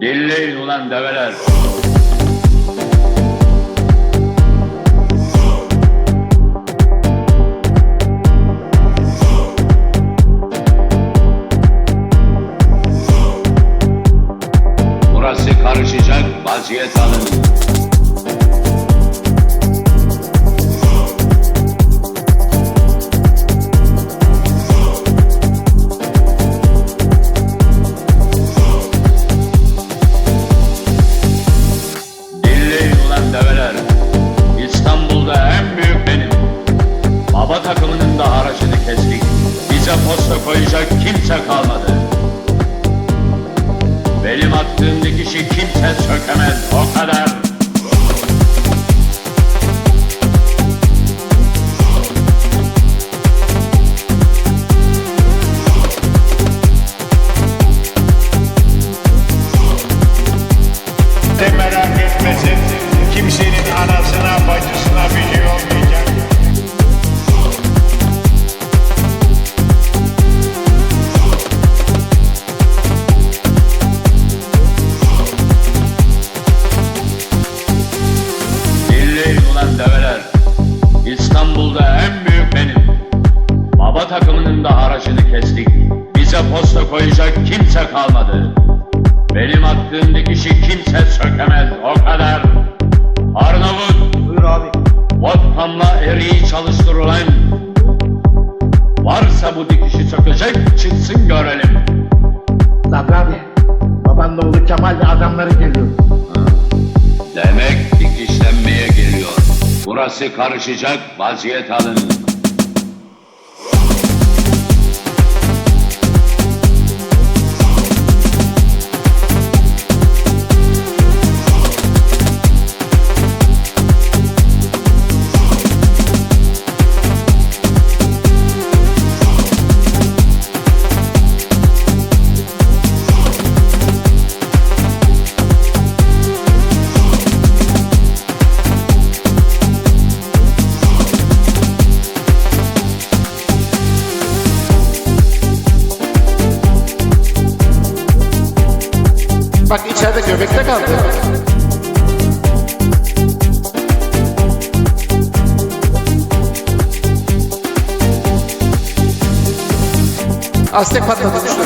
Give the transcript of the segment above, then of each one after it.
Dinleyin ulan develer. Burası karışacak vaziyet alın. Koyacak kimse kalmadı. Benim attığım dikişi kimse sökemez o kadar. Koyacak kimse kalmadı. Benim attığım dikişi kimse sökemez o kadar. Arnavut, Buyur abi. vodkamla eriği çalıştır ulan. Varsa bu dikişi sökecek çıksın görelim. Sabri abi. Babanla oğlu Kemal ve adamları geliyor. Demek dikişlenmeye geliyor. Burası karışacak vaziyet alın. Bak içeride göbekte kaldı. Aztek patladı düştü.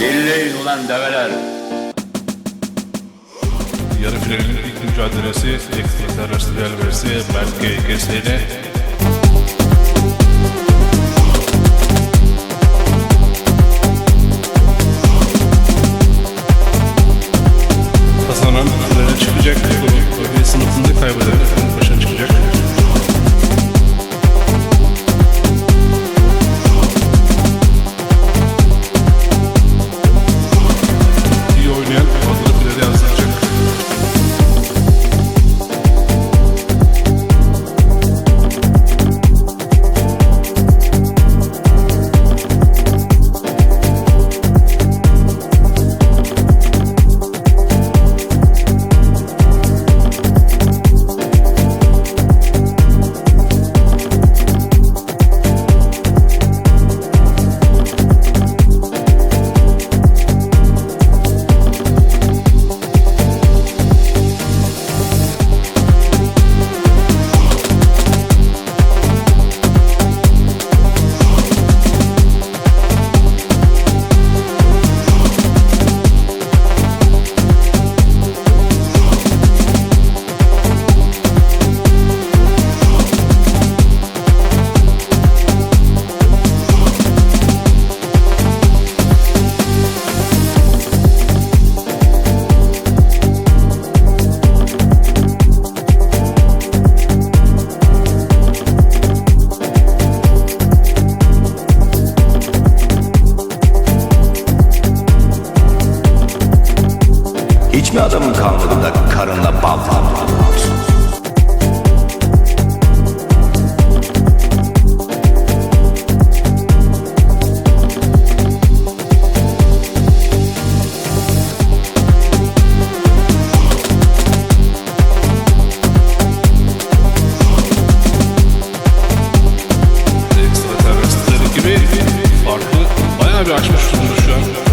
Dinleyin ulan develer. Mücadelesi Extraterrestrial vs. Mert GKS ile da mı kalmadı da karınla bal farklı bayağı bir açmış durumda şu an.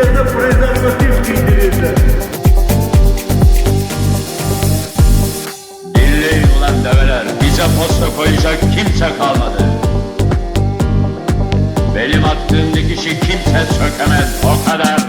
Ülkelerde prezervatif giydirirler. Dilleyin ulan develer, bize posta koyacak kimse kalmadı. Benim attığım dikişi kimse sökemez, o kadar.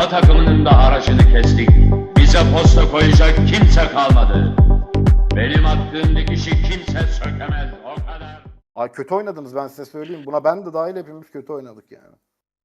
Baba takımının da haracını kestik. Bize posta koyacak kimse kalmadı. Benim attığım dikişi kimse sökemez o kadar. Ay kötü oynadınız ben size söyleyeyim. Buna ben de dahil hepimiz kötü oynadık yani.